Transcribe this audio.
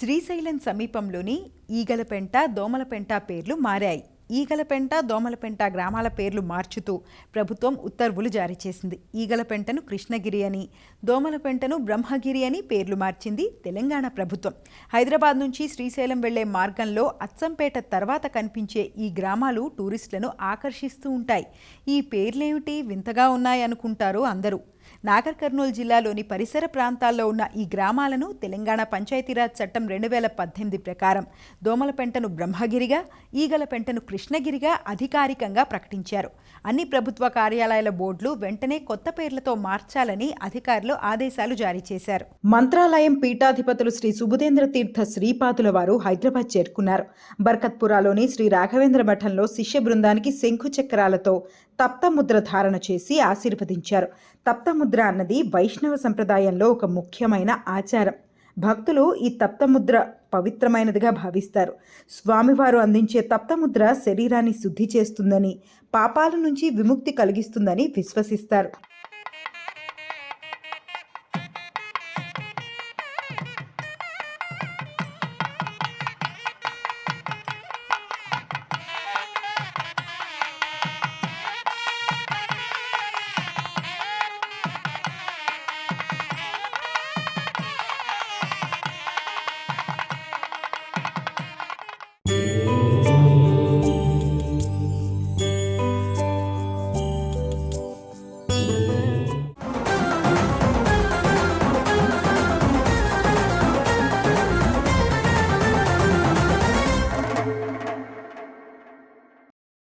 శ్రీశైలం సమీపంలోని ఈగలపెంట దోమలపెంట పేర్లు మారాయి. ఈగలపెంట దోమలపెంట గ్రామాల పేర్లు మార్చుతూ ప్రభుత్వం ఉత్తర్వులు జారీ చేసింది. ఈగలపెంటను కృష్ణగిరి అని దోమలపెంటను బ్రహ్మగిరి అని పేర్లు మార్చింది తెలంగాణ ప్రభుత్వం. హైదరాబాద్ నుంచి శ్రీశైలం వెళ్ళే మార్గంలో అచ్చంపేట తర్వాత కనిపించే ఈ గ్రామాలు టూరిస్టులను ఆకర్షిస్తూ ఉంటాయి. ఈ పేర్లేమిటి? వింతగా ఉన్నాయనుకుంటారు అందరూ. నాగర్ కర్నూలు జిల్లాలోని పరిసర ప్రాంతాల్లో ఉన్న ఈ గ్రామాలను తెలంగాణ పంచాయతీరాజ్ చట్టం రెండు వేల పద్దెనిమిది ప్రకారం దోమలపెంటను బ్రహ్మగిరిగా ఈగలపెంటను కృష్ణగిరిగా అధికారికంగా ప్రకటించారు. అన్ని ప్రభుత్వ కార్యాలయాల బోర్డులు వెంటనే కొత్త పేర్లతో మార్చాలని అధికారులు ఆదేశాలు జారీ చేశారు. మంత్రాలయం పీఠాధిపతులు శ్రీ సుబుధేంద్ర తీర్థ శ్రీపాదుల వారు హైదరాబాద్ చేరుకున్నారు. బర్కత్పురాలోని శ్రీ రాఘవేంద్ర మఠంలో శిష్య బృందానికి శంఖు చక్రాలతో తప్తముద్ర ధారణ చేసి ఆశీర్వదించారు. తప్తముద్ర అన్నది వైష్ణవ సంప్రదాయంలో ఒక ముఖ్యమైన ఆచారం. భక్తులు ఈ తప్తముద్ర పవిత్రమైనదిగా భావిస్తారు. స్వామివారు అందించే తప్తముద్ర శరీరాన్ని శుద్ధి చేస్తుందని పాపాల నుంచి విముక్తి కలిగిస్తుందని విశ్వసిస్తారు.